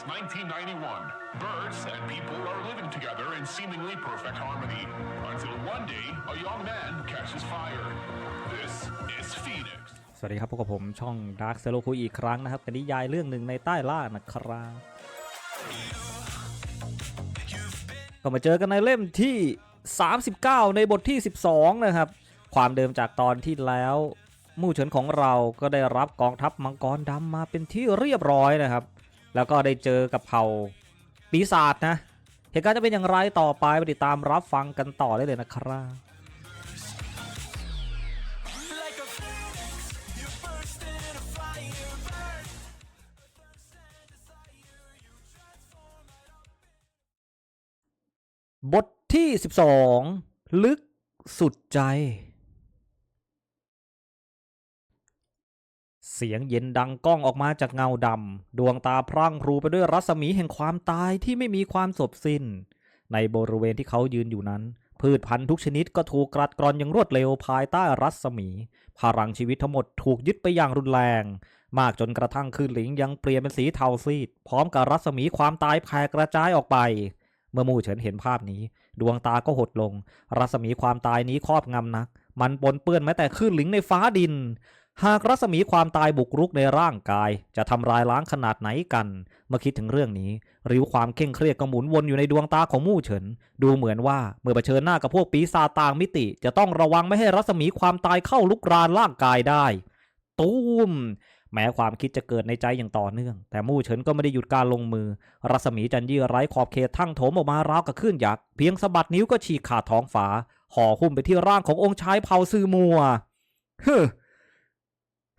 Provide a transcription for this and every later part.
It's 1991. Birds and people are living together in seemingly perfect harmony. Until one day, a young man catches fire. This is Phoenix. สวัสดีครับพบกับผมช่อง Dark z e r o คุยอีกครั้งนะครับกับนิยายเรื่องหนึ่งในใต้ล่านะครับก็มาเจอกันในเล่มที่ 39 ในบทที่ 12 นะครับ ความเดิมจากตอนที่แล้วมู่เฉินของเราก็ได้รับกองทัพมังกรดำมาเป็นที่เรียบร้อยนะครับ แล้วก็ได้เจอกับเผ่าปีศาจนะ เหตุการณ์จะเป็นอย่างไรต่อไปไปติดตามรับฟังกันต่อได้เลยนะครับบทที่ 12 ลึกสุดใจ เสียงเย็นดังก้องออกมาจากเงาดำ ดวงตาพร่างพรูไปด้วยรัศมีแห่งความตายที่ไม่มีความจบสิ้น ในบริเวณที่เขายืนอยู่นั้น พืชพันธุ์ทุกชนิดก็ถูกกรัดกร่อนอย่างรวดเร็วภายใต้รัศมี พลังชีวิตทั้งหมดถูกยึดไปอย่างรุนแรง มากจนกระทั่งคืนหลิงยังเปลี่ยนเป็นสีเทาซีด พร้อมกับรัศมีความตายแผ่กระจายออกไปเมื่อมู่เฉินเห็นภาพนี้ ดวงตาก็หดลง รัศมีความตายนี้ครอบงำนัก มันปนเปื้อนแม้แต่คลื่นหลิงในฟ้าดิน หากรัศมีความตายบุกรุกในร่างกาย จะทำลายล้างขนาดไหนกัน เมื่อคิดถึงเรื่องนี้ ริ้วความเคร่งเครียดก็หมุนวนอยู่ในดวงตาของมู่เฉิน ดูเหมือนว่าเมื่อเผชิญหน้ากับพวกปีศาจต่างมิติ จะต้องระวังไม่ให้รัศมีความตายเข้าลุกรานร่างกายได้ ตูมแม้ความคิดจะเกิดในใจอย่างต่อเนื่อง แต่มู่เฉินก็ไม่ได้หยุดการลงมือ รัศมีจันยี่ไร้ขอบเขตทั้งโถมออกมาราวกับคลื่นยักษ์ เพียงสะบัดนิ้วก็ฉีกขาดท้องฟ้าห่อหุ้มไปที่ร่างขององค์ชายเผ่าซือมัวฮึ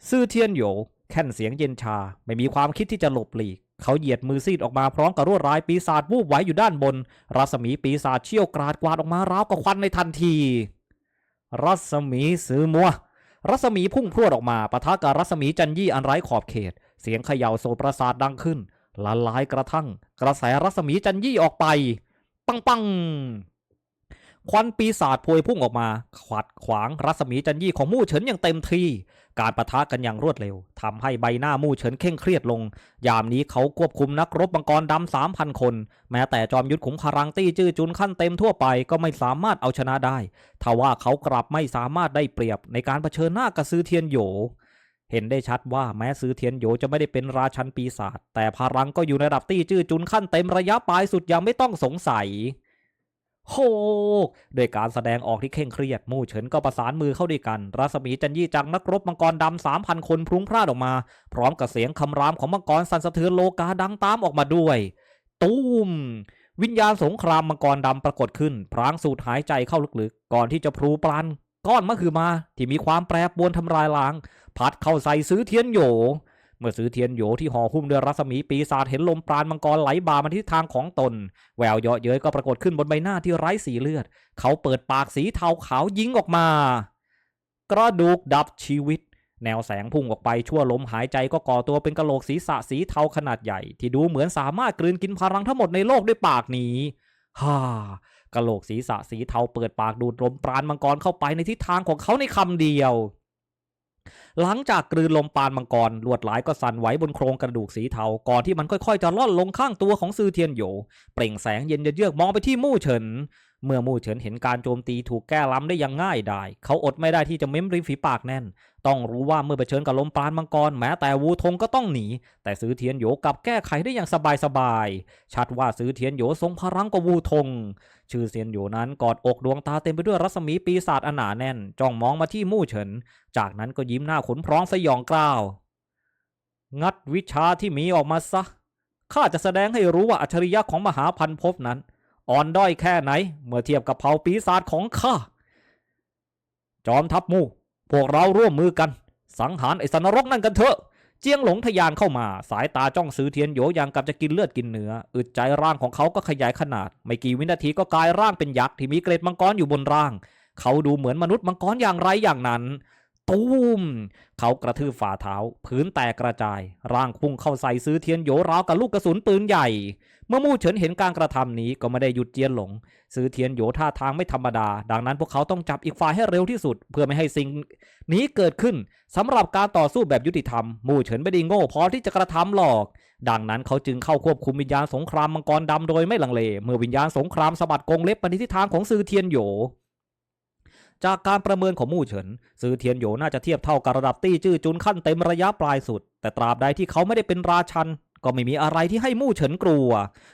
ซื่อเทียนโยแค่นเสียงเย็นชา ไม่มีความคิดที่จะหลบหลีก เขาเหยียดมือซีดออกมาพร้อมกับรวดร้ายปีศาจวูบไหวอยู่ด้านบน รัศมีปีศาจเชี่ยวกราดกวาดออกมาราวกับควันในทันที รัศมีซือมัว รัศมีพุ่งพรวดออกมาปะทะกับรัศมีจันยี่อันไร้ขอบเขต เสียงเขย่าโซประสาทดังขึ้นละลายกระทั่ง กระแสรัศมีจันยี่ออกไป ปังปัง ควันปีศาจพวยพุ่งออกมา ขวัดขวางรัศมีจันยี่ของมู่เฉินอย่างเต็มทีการประทะกันอย่างรวดเร็วทำให้ใบหน้ามู่เฉินเคร่งเครียดลง ยามนี้เขาควบคุมนักรบมังกรดำสามพันคน แม้แต่จอมยุทธขุมพลังตี้จื้อจุนขั้นเต็มทั่วไปก็ไม่สามารถเอาชนะได้ทว่าเขากลับไม่สามารถได้เปรียบในการเผชิญหน้ากับซือเทียนโหยเห็นได้ชัดว่าแม้ซือเทียนโหยจะไม่ได้เป็นราชันปีศาจแต่พลังก็อยู่ในระดับตี้จื้อจุนขั้นเต็มระยะปลายสุดอย่างไม่ต้องสงสัย โฮโดยการแสดงออกที่เคร่งเครียดมู่เฉินก็ประสานมือเข้าด้วยกัน รัศมีจันยี่จากนักรบมังกรดำสามพันคนพรุงพร่านออกมา พร้อมกับเสียงคำรามของมังกรสั่นสะเทือนโลกาดังตามออกมาด้วย ตูมวิญญาณสงครามมังกรดำปรากฏขึ้น พรางสูดหายใจเข้าลึกๆ ก่อนที่จะพลูปลันก้อนมะคือมา ที่มีความแปรปรวนทำลายล้าง พัดเข้าใส่ซื้อเทียนโย เมื่อซื้อเทียนโหยที่ห่อหุ้มด้วยรัศมีปีศาจเห็นลมปราณมังกรไหลบ่ามาที่ทางของตน แววเยาะเย้ยก็ปรากฏขึ้นบนใบหน้าที่ไร้สีเลือด เขาเปิดปากสีเทาขาวยิงออกมา กระดูกดับชีวิต แนวแสงพุ่งออกไปชั่วลมหายใจก็ก่อตัวเป็นกะโหลกศีรษะสีเทาขนาดใหญ่ ที่ดูเหมือนสามารถกลืนกินพลังทั้งหมดในโลกด้วยปากนี้ฮ่ากะโหลกศีรษะสีเทาเปิดปากดูดลมปราณมังกรเข้าไปในทิศทางของเขาในคำเดียว หลังจากกลืนลมปานมังกรลวดลายก็สั่นไหวบนโครงกระดูกสีเทา ก่อนที่มันค่อยๆ จะล่อนลงข้างตัวของซือเทียนโย เปล่งแสงเย็นเยือกมองไปที่มู่เฉิน เมื่อมู่เฉินเห็นการโจมตีถูกแก้ล้ำได้อย่างง่ายดาย เขาอดไม่ได้ที่จะเม้มริมฝีปากแน่น ต้องรู้ว่าเมื่อเผชิญกับลมปราณมังกรแม้แต่วูทงก็ต้องหนี แต่ซื้อเทียนโยกลับแก้ไขได้อย่างสบายๆชัดว่าซื้อเทียนโยทรงพลังกว่าวูทง ชื่อเซียนโยนั้นกอดอกดวงตาเต็มไปด้วยรัศมีปีศาจอนหนาแน่น จ้องมองมาที่มู่เฉิน จากนั้นก็ยิ้มหน้าขนพร้องสยองกล้าว งัดวิชาที่มีออกมาซะข้าจะแสดงให้รู้ว่าอัจฉริยะของมหาพันภพนั้น อ่อนด้อยแค่ไหน เมื่อเทียบกับเผ่าปีศาจของข้า จอมทัพหมู่พวกเราร่วมมือกัน สังหารไอ้สันรกนั่นกันเถอะ เจียงหลงทะยานเข้ามา สายตาจ้องซื้อเทียนโยอย่างกับจะกินเลือดกินเนื้อ อึดใจร่างของเขาก็ขยายขนาด ไม่กี่วินาทีก็กลายร่างเป็นยักษ์ที่มีเกล็ดมังกรอยู่บนร่าง เขาดูเหมือนมนุษย์มังกรอย่างไรอย่างนั้น ตูมเขากระทืบฝ่าเท้า พื้นแตกกระจาย ร่างพุ่งเข้าใส่ซื้อเทียนโยราวกับลูกกระสุนปืนใหญ่ เมื่อมู่เฉินเห็นการกระทำนี้ก็ไม่ได้หยุดเจียนหลง ซื้อเทียนโยท่าทางไม่ธรรมดา ดังนั้นพวกเขาต้องจับอีกฝ่ายให้เร็วที่สุด เพื่อไม่ให้สิ่งนี้เกิดขึ้นสำหรับการต่อสู้แบบยุติธรรม มู่เฉินไม่ได้โง่พอที่จะกระทำหรอก ดังนั้นเขาจึงเข้าควบคุมวิญญาณสงครามมังกรดำโดยไม่ลังเล เมื่อวิญญาณสงครามสะบัดกรงเล็บไปในทิศทางของซือเทียนโย จากการประเมินของมู่เฉินซือเทียนโหยน่าจะเทียบเท่ากับระดับตี้จื้อจุนขั้นเต็มระยะปลายสุด แต่ตราบใดที่เขาไม่ได้เป็นราชัน ก็ไม่มีอะไรที่ให้มู่เฉินกลัว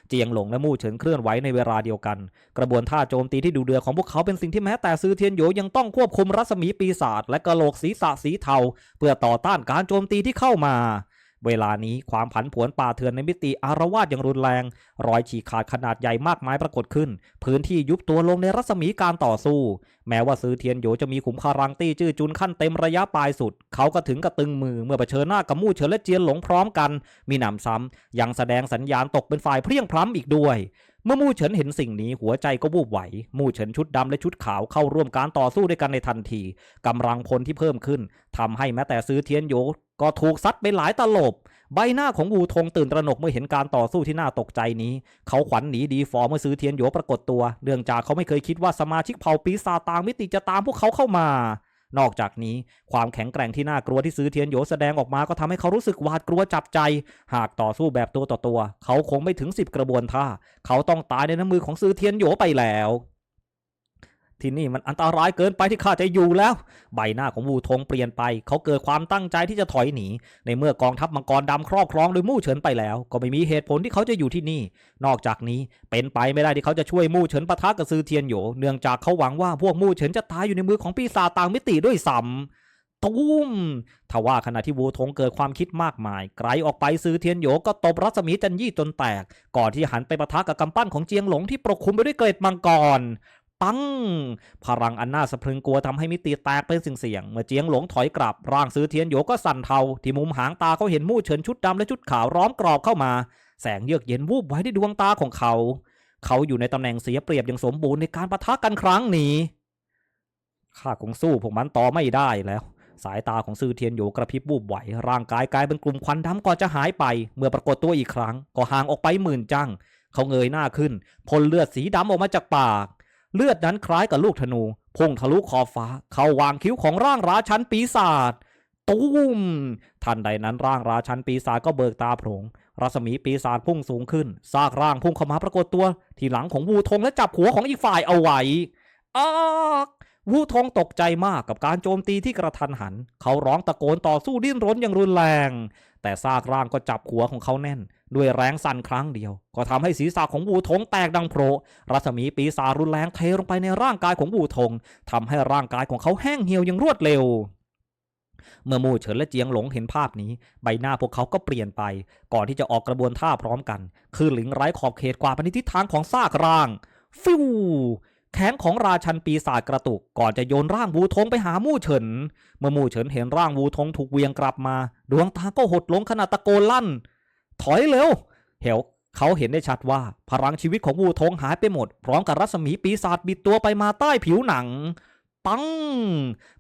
เจียงหลงและมู่เฉินเคลื่อนไหวในเวลาเดียวกัน กระบวนท่าโจมตีที่ดูเดือดของพวกเขาเป็นสิ่งที่แม้แต่ซือเทียนโหยยังต้องควบคุมรัศมีปีศาจและกระโหลกศีรษะสีเทาเพื่อต่อต้านการโจมตีที่เข้ามา เวลานี้ความผันผวนป่าเถื่อนในมิติอารวาสอย่างรุนแรง รอยฉีกขาดขนาดใหญ่มากมายปรากฏขึ้น พื้นที่ยุบตัวลงในรัศมีการต่อสู้ แม้ว่าซื้อเทียนโยจะมีขุมคารังตี้จื้อจุนขั้นเต็มระยะปลายสุด เขาก็ถึงกับตึงมือเมื่อเผชิญหน้ากับมู่เฉินและเจียนหลงพร้อมกัน มีหนำซ้ำยังแสดงสัญญาณตกเป็นฝ่ายเพรียงพล้ำอีกด้วยเมื่อมู่เฉินเห็นสิ่งนี้หัวใจก็วูบไหว มู่เฉินชุดดำและชุดขาวเข้าร่วมการต่อสู้ด้วยกันในทันทีกำลังพลที่เพิ่มขึ้นทำให้แม้แต่ซื้อเทียนโย ก็ถูกซัดไปหลายตลบ ใบหน้าของวูทงตื่นตระหนกเมื่อเห็นการต่อสู้ที่น่าตกใจนี้ เขาขวัญหนีดีฟอร์เมื่อซื้อเทียนโหยปรากฏตัวเนื่องจากเขาไม่เคยคิดว่าสมาชิกเผ่าปีศาจต่างมิติจะตามพวกเขาเข้ามา นอกจากนี้ความแข็งแกร่งที่น่ากลัวที่ซื้อเทียนโหยแสดงออกมาก็ทำให้เขารู้สึกหวาดกลัวจับใจ หากต่อสู้แบบตัวต่อตัว เขาคงไม่ถึงสิบกระบวนท่า เขาต้องตายในน้ำมือของซื้อเทียนโหยไปแล้ว ที่นี่มันอันตรายเกินไปที่ข้าจะอยู่แล้ว ใบหน้าของวูทงเปลี่ยนไป เขาเกิดความตั้งใจที่จะถอยหนี ในเมื่อกองทัพมังกรดำครอบครองโดยมู่เฉินไปแล้ว ก็ไม่มีเหตุผลที่เขาจะอยู่ที่นี่ นอกจากนี้เป็นไปไม่ได้ที่เขาจะช่วยมู่เฉินปะทะกับซือเทียนโหยเนื่องจากเขาหวังว่าพวกมู่เฉินจะตายอยู่ในมือของปีศาจต่างมิติด้วยซ้ำตุ้มทว่าขณะที่วูทงเกิดความคิดมากมาย ไกลออกไปซือเทียนโยก็ตบรัศมีจันยี่จนแตก ก่อนที่หันไปปะทะกับกำปั้นของเจียงหลงที่ปกคลุมไปด้วยเกล็ดมังกร ปัง พลังอันน่าสะพรึงกลัวทำให้มิติแตกเป็นสิ่งเสียง เมื่อเจียงหลงถอยกลับ ร่างซื้อเทียนโหยก็สั่นเทา ที่มุมหางตาเขาเห็นมู่เฉินชุดดำและชุดขาวร้อมกรอบเข้ามา แสงเยือกเย็นวูบไว้ที่ดวงตาของเขา เขาอยู่ในตำแหน่งเสียเปรียบอย่างสมบูรณ์ในการปะทะกันครั้งนี้ข้าคงสู้พวกมันต่อไม่ได้แล้ว สายตาของซือเทียนโหยกระพริบวูบไหว ร่างกายกลายเป็นกลุ่มควันดำก่อนจะหายไป เมื่อปรากฏตัวอีกครั้ง ก็ห่างออกไปหมื่นจัง เขาเงยหน้าขึ้นพ่นเลือดสีดำออกมาจากปาก เลือดนั้นคล้ายกับลูกธนูพุ่งทะลุขอบฟ้า เข้าวางคิ้วของร่างราชันปีศาจตูมทันใดนั้นร่างราชันปีศาจก็เบิกตาโผลงรัศมีปีศาจพุ่งสูงขึ้นซากร่างพุ่งเข้ามาปรากฏตัว ที่หลังของวูทงและจับหัวของอีกฝ่ายเอาไว้อาก วูทงตกใจมากกับการโจมตีที่กระทันหัน เขาร้องตะโกนต่อสู้ดิ้นรนอย่างรุนแรง แต่ซากร่างก็จับหัวของเขาแน่น ด้วยแรงสั่นครั้งเดียว ก็ทำให้ศีรษะของวูทงแตกดังโพรรัศมีปีศาจรุนแรงเทลงไปในร่างกายของวูทงทำให้ร่างกายของเขาแห้งเหี่ยวอย่างรวดเร็วเมื่อมู่เฉินและเจียงหลงเห็นภาพนี้ ใบหน้าพวกเขาก็เปลี่ยนไป ก่อนที่จะออกกระบวนท่าพร้อมกัน คือหลิงไร้ขอบเขตกว่าไปในทิศทางของซากร่าง ฟิว แขนของราชันปีศาจกระตุก ก่อนจะโยนร่างวูทงไปหามู่เฉิน เมื่อมู่เฉินเห็นร่างวูทงถูกเวียงกลับมา ดวงตาก็หดลงขณะตะโกนลั่น ถอยเร็วเหวเขาเห็นได้ชัดว่าพลังชีวิตของวูทงหายไปหมด พร้อมกับรัศมีปีศาจบิดตัวไปมาใต้ผิวหนัง ปัง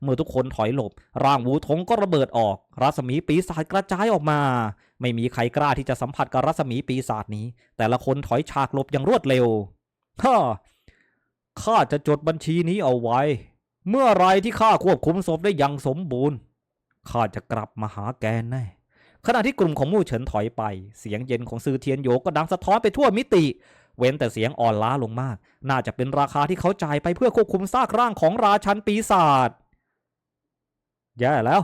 เมื่อทุกคนถอยหลบ ร่างวูทงก็ระเบิดออก รัศมีปีศาจกระจายออกมา ไม่มีใครกล้าที่จะสัมผัสกับรัศมีปีศาจนี้ แต่ละคนถอยฉากหลบอย่างรวดเร็วฮ่า ข้าจะจดบัญชีนี้เอาไว้ เมื่อไรที่ข้าควบคุมศพได้อย่างสมบูรณ์ข้าจะกลับมาหาแกแน่ขณะที่กลุ่มของมู่เฉินถอยไป เสียงเย็นของซือเทียนโยก็ดังสะท้อนไปทั่วมิติ เว้นแต่เสียงอ่อนล้าลงมาก น่าจะเป็นราคาที่เขาจ่ายไปเพื่อควบคุมซากร่างของราชันปีศาจแย่แล้ว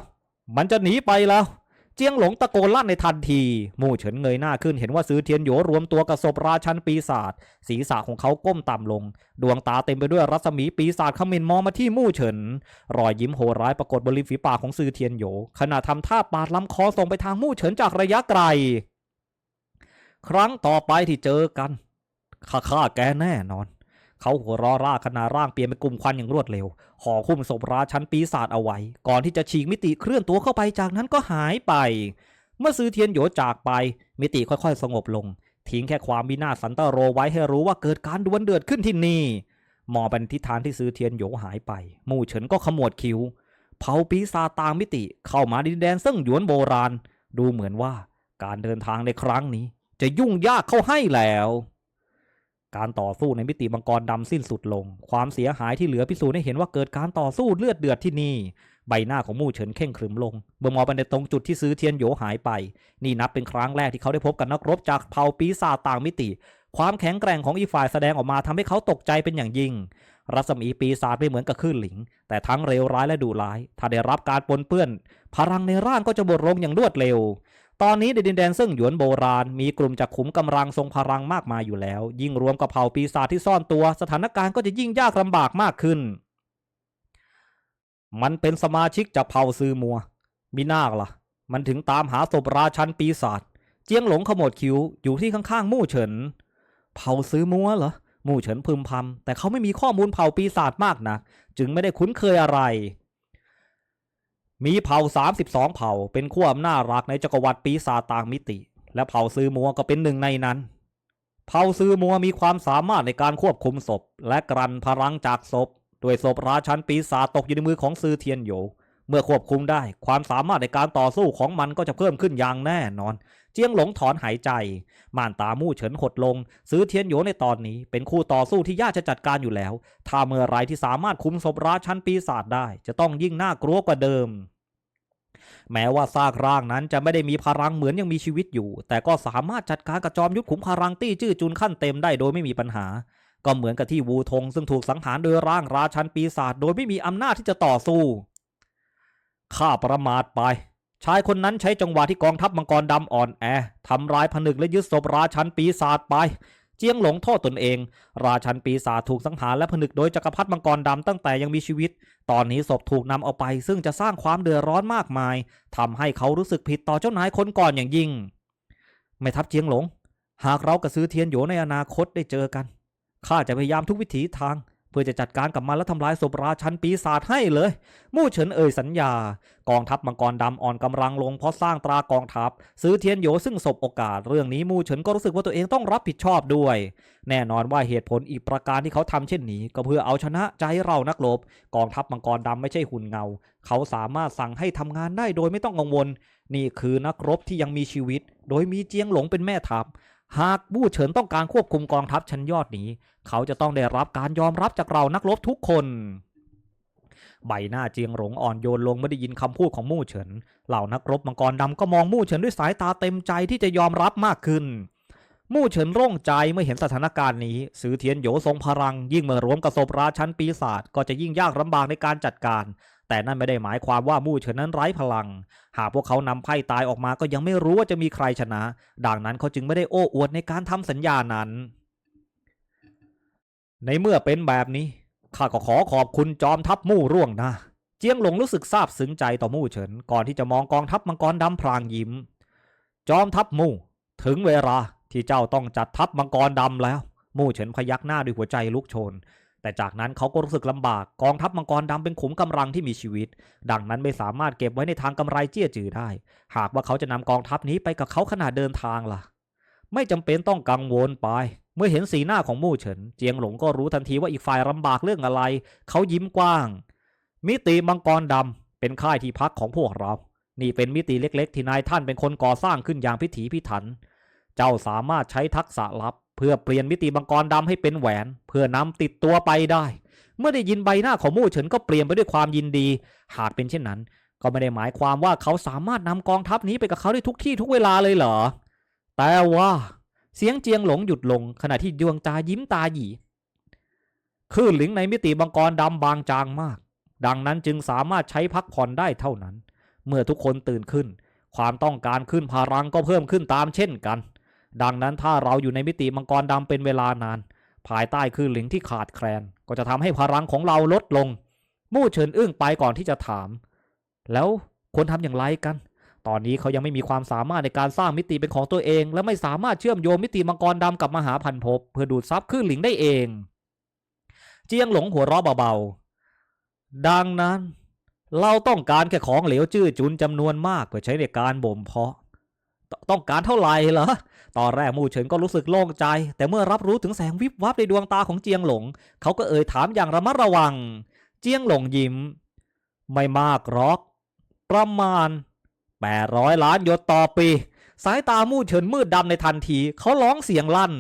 มันจะหนีไปแล้ว เจียงหลงตะโกนลั่นในทันที มู่เฉินเงยหน้าขึ้นเห็นว่าซือเทียนโยรวมตัวกับศพราชันปีศาจศีรษะของเขาก้มต่ำลง ดวงตาเต็มไปด้วยรัศมีปีศาจเขมินมองมาที่มู่เฉิน รอยยิ้มโหร้ายปรากฏบนริมฝีปากของซือเทียนโยขณะทำท่าปาดลำคอส่งไปทางมู่เฉินจากระยะไกล ครั้งต่อไปที่เจอกันข้าฆ่าแกแน่นอน เขาหัวเรอร่าขณะร่างเปลี่ยนเป็นกลุ่มควันอย่างรวดเร็วห่อหุ้มศพราชันปีศาจเอาไว้ ก่อนที่จะฉีกมิติเคลื่อนตัวเข้าไปจากนั้นก็หายไป เมื่อซื้อเทียนโหยจากไป มิติค่อยๆ สงบลง ทิ้งแค่ความวินาศสันตโรไว้ให้รู้ว่าเกิดการดวลเดือดขึ้นที่นี่มองไปในทิศทางที่ซื้อเทียนโหยหายไป มู่เฉินก็ขมวดคิ้ว เผาปีศาจต่างมิติเข้ามาดินแดนซึ่งหยวนโบราณ ดูเหมือนว่าการเดินทางในครั้งนี้ จะยุ่งยากเข้าให้แล้ว การต่อสู้ในมิติมังกรดำสิ้นสุดลง ความเสียหายที่เหลือพิสูจน์ให้เห็นว่าเกิดการต่อสู้เลือดเดือดที่นี่ ใบหน้าของมู่เฉินเข่งขรึมลง เมื่อมองไปในตรงจุดที่ซื้อเทียนโหยหายไป นี่นับเป็นครั้งแรกที่เขาได้พบกับนักรบจากเผ่าปีศาจต่างมิติ ความแข็งแกร่งของอีฝ่ายแสดงออกมาทำให้เขาตกใจเป็นอย่างยิ่ง รัศมีปีศาจไม่เหมือนกับคลื่นหลิง แต่ทั้งเร็วร้ายและดุร้าย ถ้าได้รับการปนเปื้อน พลังในร่างก็จะบดลงอย่างรวดเร็ว ตอนนี้ในดินแดนซึ่งหยวนโบราณ มีกลุ่มจากขุมกำลังทรงพลังมากมายอยู่แล้ว ยิ่งรวมกับเผ่าปีศาจที่ซ่อนตัว สถานการณ์ก็จะยิ่งยากลำบากมากขึ้น มันเป็นสมาชิกจากเผ่าซือมัว มีนาคล่ะ มันถึงตามหาศพราชันปีศาจเจียงหลงขมวดคิ้วอยู่ที่ข้างๆ มู่เฉิน เผ่าซื้อมัวเหรอ มู่เฉินพึมพำแต่เขาไม่มีข้อมูลเผ่าปีศาจมากนะ จึงไม่ได้คุ้นเคยอะไร มีเผ่า 32 เผ่า เป็นขั้วอำนาจรักในจักรวรรดิปีศาจต่างมิติ และเผ่าซื้อมัวก็เป็นหนึ่งในนั้น เผ่าซื้อมัวมีความสามารถในการควบคุมศพ และกลั่นพลังจากศพด้วยศพราชันปีศาจตกอยู่ในมือของซือเทียนโยเมื่อควบคุมได้ ความสามารถในการต่อสู้ของมันก็จะเพิ่มขึ้นอย่างแน่นอน เจียงหลงถอนหายใจ ม่านตามู่เฉินหดลง ซื้อเทียนโยในตอนนี้ เป็นคู่ต่อสู้ที่ยากจะจัดการอยู่แล้ว ถ้าเมื่อไรที่สามารถคุมศพราชันปีศาจได้ จะต้องยิ่งน่ากลัวกว่าเดิม แม้ว่าซากร่างนั้นจะไม่ได้มีพลังเหมือนยังมีชีวิตอยู่ แต่ก็สามารถจัดการกับจอมยุทธขุมพลังตี้จื้อจุนขั้นเต็มได้โดยไม่มีปัญหา ก็เหมือนกับที่วูทงซึ่งถูกสังหารโดยร่างราชันปีศาจโดยไม่มีอำนาจที่จะต่อสู้ข้าประมาทไป ชายคนนั้นใช้จังหวะที่กองทัพมังกรดำอ่อนแอทำร้ายผนึกและยึดศพราชันปีศาจไป เจียงหลงโทษตนเอง ราชันปีศาจถูกสังหารและผนึกโดยจักรพรรดิมังกรดำตั้งแต่ยังมีชีวิต ตอนนี้ศพถูกนำเอาไป ซึ่งจะสร้างความเดือดร้อนมากมายทำให้เขารู้สึกผิดต่อเจ้านายคนก่อนอย่างยิ่ง ไม่ทับเจียงหลง หากเรากระซื้อเทียนโหยในอนาคตได้เจอกันข้าจะพยายามทุกวิถีทาง เพื่อจะจัดการกับมันและทำลายศพราชันปีศาจให้เลย มู่เฉินเอ่ยสัญญา กองทัพมังกรดำอ่อนกำลังลงเพราะสร้างตรากองทัพ ซื้อเทียนโยซึ่งสบโอกาสเรื่องนี้มู่เฉินก็รู้สึกว่าตัวเองต้องรับผิดชอบด้วย แน่นอนว่าเหตุผลอีกประการที่เขาทำเช่นนี้ ก็เพื่อเอาชนะใจเรานักรบกองทัพมังกรดำไม่ใช่หุ่นเงา เขาสามารถสั่งให้ทำงานได้โดยไม่ต้องกังวล นี่คือนักรบที่ยังมีชีวิต โดยมีเจียงหลงเป็นแม่ทัพ หากมู่เฉินต้องการควบคุมกองทัพชั้นยอดนี้ เขาจะต้องได้รับการยอมรับจากเรานักรบทุกคน ใบหน้าเจียงหลงอ่อนโยนลงเมื่อได้ยินคำพูดของมู่เฉิน เหล่านักรบมังกรดำก็มองมู่เฉินด้วยสายตาเต็มใจที่จะยอมรับมากขึ้น มู่เฉินโล่งใจเมื่อเห็นสถานการณ์นี้ซือเทียนโหยทรงพลัง ยิ่งเมื่อรวมกับศพราชันปีศาจก็จะยิ่งยากลำบากในการจัดการ แต่นั่นไม่ได้หมายความว่ามู่เฉินนั้นไร้พลัง หากพวกเขานำไพ่ตายออกมาก็ยังไม่รู้ว่าจะมีใครชนะ ดังนั้นเขาจึงไม่ได้โอ้อวดในการทำสัญญานั้น ในเมื่อเป็นแบบนี้ข้าก็ขอขอบคุณจอมทัพมู่ร่วงนะ เจียงหลงรู้สึกซาบซึ้งใจต่อมู่เฉินก่อนที่จะมองกองทัพมังกรดำพลางยิ้ม จอมทัพมู่ถึงเวลาที่เจ้าต้องจัดทัพมังกรดำแล้ว มู่เฉินพยักหน้าด้วยหัวใจลุกโชน แต่จากนั้นเขาก็รู้สึกลำบากกองทัพมังกรดำเป็นขุมกำลังที่มีชีวิต ดังนั้นไม่สามารถเก็บไว้ในทางกำไรเจี้ยจือได้ หากว่าเขาจะนำกองทัพนี้ไปกับเขาขณะเดินทางล่ะ ไม่จำเป็นต้องกังวลไป เมื่อเห็นสีหน้าของมู่เฉิน เจียงหลงก็รู้ทันทีว่าอีกฝ่ายลำบากเรื่องอะไร เขายิ้มกว้าง มิติมังกรดำเป็นค่ายที่พักของพวกเรา นี่เป็นมิติเล็ก ๆ ที่นายท่านเป็นคนก่อสร้างขึ้นอย่างพิถีพิถัน เจ้าสามารถใช้ทักษะลับ เพื่อเปลี่ยนมิติมังกรดำให้เป็นแหวน เพื่อนำติดตัวไปได้ เมื่อได้ยินใบหน้าของมู่เฉินก็เปลี่ยนไปด้วยความยินดี หากเป็นเช่นนั้น ก็ไม่ได้หมายความว่าเขาสามารถนำกองทัพนี้ไปกับเขาได้ทุกที่ทุกเวลาเลยเหรอ แต่ว่าเสียงเจียงหลงหยุดลงขณะที่ดวงตายิ้มตาหยีคลื่นหลิงในมิติมังกรดำบางจางมาก ดังนั้นจึงสามารถใช้พักผ่อนได้เท่านั้น เมื่อทุกคนตื่นขึ้น ความต้องการขึ้นพลังก็เพิ่มขึ้นตามเช่นกัน ดังนั้นถ้าเราอยู่ในมิติมังกรดำเป็นเวลานาน ภายใต้คลื่นหลิงที่ขาดแคลน ก็จะทำให้พลังของเราลดลง มู่เฉินอึ้งไปก่อนที่จะถาม แล้วควรทำอย่างไรกัน ตอนนี้เขายังไม่มีความสามารถในการสร้างมิติเป็นของตัวเอง และไม่สามารถเชื่อมโยงมิติมังกรดำกับมหาพันภพเพื่อดูดซับคลื่นหลิงได้เอง เจียงหลงหัวเราะเบาๆดังนั้นเราต้องการแค่ของเหลวจื้อจุนจำนวนมากเพื่อใช้ในการบ่มเพาะ ต้องการเท่าไหร่เหรอ ตอนแรกมู่เฉินก็รู้สึกโล่งใจ แต่เมื่อรับรู้ถึงแสงวิบวับในดวงตาของเจียงหลง เขาก็เอ่ยถามอย่างระมัดระวัง เจียงหลงยิ้ม ไม่มากหรอก ประมาณ 800 ล้านหยดต่อปี สายตามู่เฉินมืดดำในทันที เขาร้องเสียงลั่น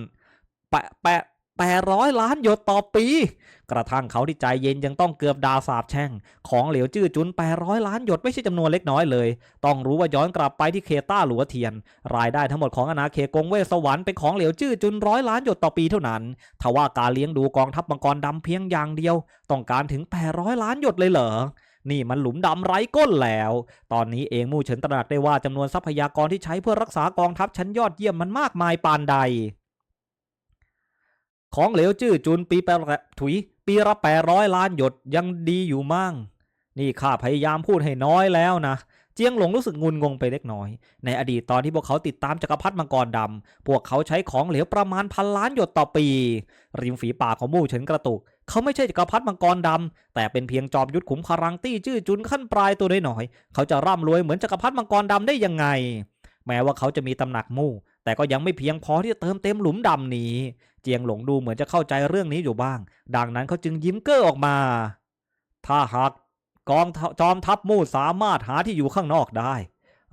แปะแปะ 800 ล้านหยดต่อปี กระทั่งเขาที่ใจเย็นยังต้องเกือบดาสาบแช่ง ของเหลวจื้อจุน 800 ล้านหยดไม่ใช่จำนวนเล็กน้อยเลย ต้องรู้ว่าย้อนกลับไปที่เคต้าหลัวเทียน รายได้ทั้งหมดของอาณาเขตกงเวสวรรค์เป็นของเหลวจื้อจุนร้อยล้านหยดต่อปีเท่านั้นทว่าการเลี้ยงดูกองทัพมังกรดำเพียงอย่างเดียว ต้องการถึง 800 ล้านหยดเลยเหรอนี่มันหลุมดำไร้ก้นแล้ว ตอนนี้เองมู่เฉินตระหนักได้ว่าจำนวนทรัพยากรที่ใช้เพื่อรักษากองทัพชั้นยอดเยี่ยมมันมากมายปานใด ของเหลวจื้อจุนปีแปดถุย ปีละแปดร้อยล้านหยดยังดีอยู่มั่ง นี่ข้าพยายามพูดให้น้อยแล้วนะ เจียงหลงรู้สึกงุนงงไปเล็กน้อย ในอดีตตอนที่พวกเขาติดตามจักรพรรดิมังกรดำพวกเขาใช้ของเหลวประมาณพันล้านหยดต่อปี ริมฝีปากของมู่เฉินกระตุก เขาไม่ใช่จักรพรรดิมังกรดำแต่เป็นเพียงจอมยุทธขุมพลังตี้จื้อจุนขั้นปลายตัวน้อยๆเขาจะร่ำรวยเหมือนจักรพรรดิมังกรดำได้ยังไงแม้ว่าเขาจะมีตำหนักมู่ แต่ก็ยังไม่เพียงพอที่จะเติมเต็มหลุมดำนี้ เจียงหลงดูเหมือนจะเข้าใจเรื่องนี้อยู่บ้าง ดังนั้นเขาจึงยิ้มเก้อออกมา ถ้าหากกองจอมทัพมู่สามารถหาที่อยู่ข้างนอกได้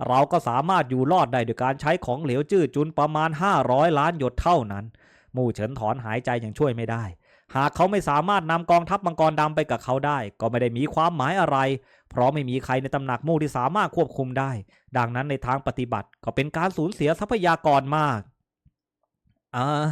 เราก็สามารถอยู่รอดได้โดยการใช้ของเหลวจื้อจุนประมาณ 500 ล้านหยดเท่านั้น มู่เฉินถอนหายใจอย่างช่วยไม่ได้ หากเขาไม่สามารถนำกองทัพมังกรดำไปกับเขาได้ ก็ไม่ได้มีความหมายอะไร เพราะไม่มีใครในตำหนักมู่ที่สามารถควบคุมได้ ดังนั้นในทางปฏิบัติก็เป็นการสูญเสียทรัพยากรมากอ่า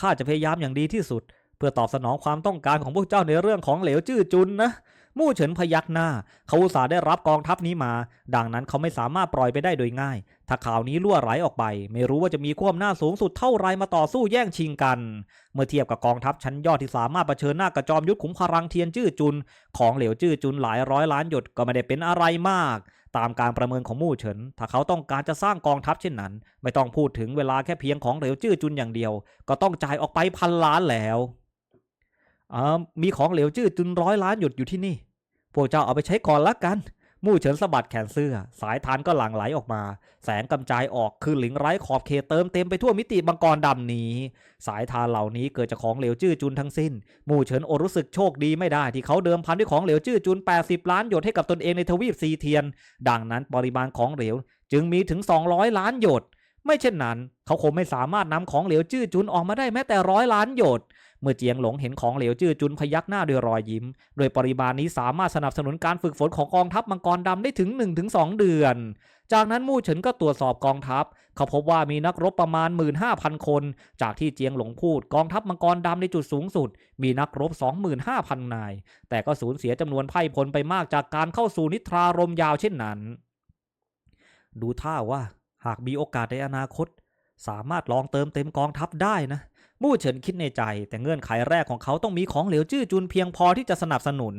ข้าจะพยายามอย่างดีที่สุด เพื่อตอบสนองความต้องการของพวกเจ้าในเรื่องของเหลวจื้อจุนนะ มู่เฉินพยักหน้า เขาอุตส่าห์ได้รับกองทัพนี้มา ดังนั้นเขาไม่สามารถปล่อยไปได้โดยง่าย ถ้าข่าวนี้ล่วไหลออกไป ไม่รู้ว่าจะมีความหน้าสูงสุดเท่าไรมาต่อสู้แย่งชิงกัน เมื่อเทียบกับกองทัพชั้นยอดที่สามารถเผชิญหน้ากับจอมยุทธขุมพลังเทียนจื้อจุน ของเหลวจื้อจุนหลายร้อยล้านหยดก็ไม่ได้เป็นอะไรมาก ตามการประเมินของมู่เฉิน ถ้าเขาต้องการจะสร้างกองทัพเช่นนั้น ไม่ต้องพูดถึงเวลาแค่เพียงของเหลวจื้อจุนอย่างเดียว ก็ต้องจ่ายออกไปพันล้านแล้วมีของเหลวจื้อจุนร้อยล้านหยดอยู่ที่นี่ พวกเจ้าเอาไปใช้ก่อนละกัน มู่เฉินสะบัดแขนเสื้อ สายทานก็หลั่งไหลออกมา แสงกำจายออกคือหลิงไร้ขอบเขตเติมเต็มไปทั่วมิติมังกรดำนี้ สายทานเหล่านี้เกิดจากของเหลวจื้อจุนทั้งสิ้น มู่เฉินโอรู้สึกโชคดีไม่ได้ที่เขาเดิมพันด้วยของเหลวจื้อจุน 80 ล้านหยดให้กับตนเองในทวีปซีเทียน ดังนั้นปริมาณของเหลวจึงมีถึง 200 ล้านหยด ไม่เช่นนั้น เขาคงไม่สามารถนำของเหลวจื้อจุนออกมาได้แม้แต่ร้อยล้านหยด เมื่อเจียงหลงเห็นของเหลวจื้อจุนพยักหน้าด้วยรอยยิ้ม โดยปริมาณนี้สามารถสนับสนุนการฝึกฝนของกองทัพมังกรดำได้ถึง 1-2 เดือน จากนั้นมู่เฉินก็ตรวจสอบกองทัพ เขาพบว่ามีนักรบประมาณ 15,000 คน จากที่เจียงหลงพูดกองทัพมังกรดำในจุดสูงสุด มีนักรบ 25,000 นาย แต่ก็สูญเสียจำนวนไพ่พลไปมากจากการเข้าสู่นิทรารมยาวเช่นนั้น ดูท่าว่าหากมีโอกาสในอนาคต สามารถลองเติมเต็มกองทัพได้นะ มู่เฉินคิดในใจ แต่เงื่อนไขแรกของเขาต้องมีของเหลวจื้อจุนเพียงพอที่จะสนับสนุน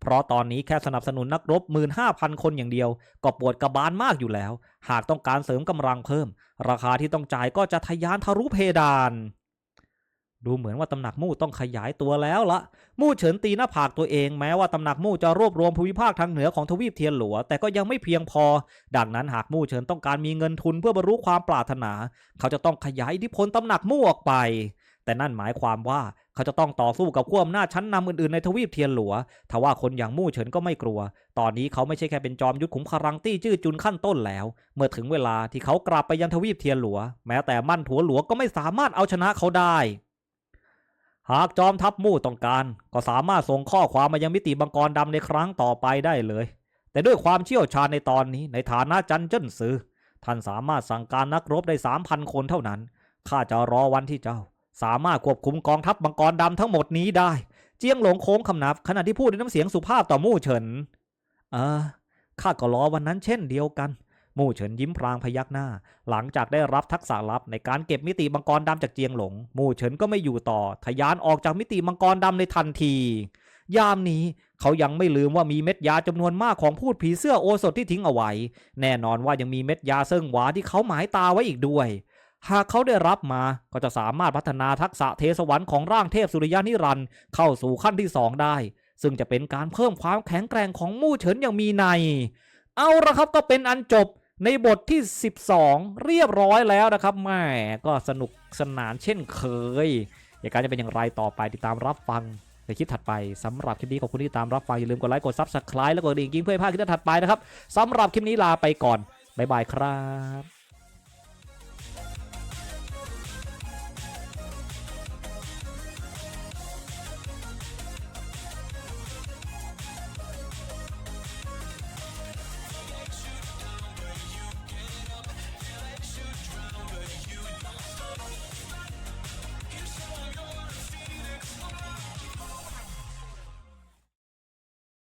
เพราะตอนนี้แค่สนับสนุนนักรบ 15,000 คนอย่างเดียว ก็ปวดกระบาลมากอยู่แล้ว หากต้องการเสริมกำลังเพิ่ม ราคาที่ต้องจ่ายก็จะทะยานทะลุเพดานดูเหมือนว่าตำหนักมู่ต้องขยายตัวแล้วละ มู่เฉินตีหน้าผากตัวเองแม้ว่าตำหนักมู่จะรวบรวมภูมิภาคทางเหนือของทวีปเทียนหลัว แต่ก็ยังไม่เพียงพอ ดังนั้นหากมู่เฉินต้องการมีเงินทุนเพื่อบรรลุความปรารถนา เขาจะต้องขยายอิทธิพลตำหนักมู่ออกไป แต่นั่นหมายความว่าเขาจะต้องต่อสู้กับขั้วอำนาจชั้นนำอื่นๆในทวีปเทียนหลัวทว่าคนอย่างมู่เฉินก็ไม่กลัว ตอนนี้เขาไม่ใช่แค่เป็นจอมยุทธขุมพลังตี้จื้อจุนขั้นต้นแล้ว เมื่อถึงเวลาที่เขากลับไปยังทวีปเทียนหลัว แม้แต่มั่นถัวหลัวก็ไม่สามารถเอาชนะเขาได้หากจอมทัพมู่ต้องการ ก็สามารถส่งข้อความมายังมิติบังกรดำในครั้งต่อไปได้เลย แต่ด้วยความเชี่ยวชาญในตอนนี้ในฐานะจันเจิ้นซือท่านสามารถสั่งการนักรบได้สามพันคนเท่านั้น ข้าจะรอวันที่เจ้า สามารถควบคุมกองทัพบังกรดำทั้งหมดนี้ได้ เจียงหลงโค้งคำนับ ขณะที่พูดด้วยน้ำเสียงสุภาพต่อมู่เฉินเออข้าก็รอวันนั้นเช่นเดียวกัน มู่เฉินยิ้มพรางพยักหน้า หลังจากได้รับทักษะลับในการเก็บมิติมังกรดำจากเจียงหลง มู่เฉินก็ไม่อยู่ต่อทะยานออกจากมิติมังกรดำในทันที ยามนี้เขายังไม่ลืมว่ามีเม็ดยาจำนวนมากของพูดผีเสื้อโอสถที่ทิ้งเอาไว้ แน่นอนว่ายังมีเม็ดยาเซิ่งหวาที่เขาหมายตาไว้อีกด้วย หากเขาได้รับมาก็จะสามารถพัฒนาทักษะเทสวรรค์ของร่างเทพสุริยานิรันด์เข้าสู่ขั้นที่สองได้ ซึ่งจะเป็นการเพิ่มความแข็งแกร่งของมู่เฉินอย่างมีใน เอาละครับก็เป็นอันจบในบทที่ 12 เรียบร้อยแล้วนะครับแหม่ก็สนุกสนานเช่นเคยเหตุการณ์จะเป็นอย่างไรต่อไปติดตามรับฟังในคลิปถัดไปสำหรับคลิปนี้ขอบคุณที่ตามรับฟังอย่าลืมกดไลค์กดซับสไครต์แล้วกดกระดิ่งกิ้งเพื่อให้พลาดคลิปถัดไปนะครับสำหรับคลิปนี้ลาไปก่อนบ๊ายบายครับ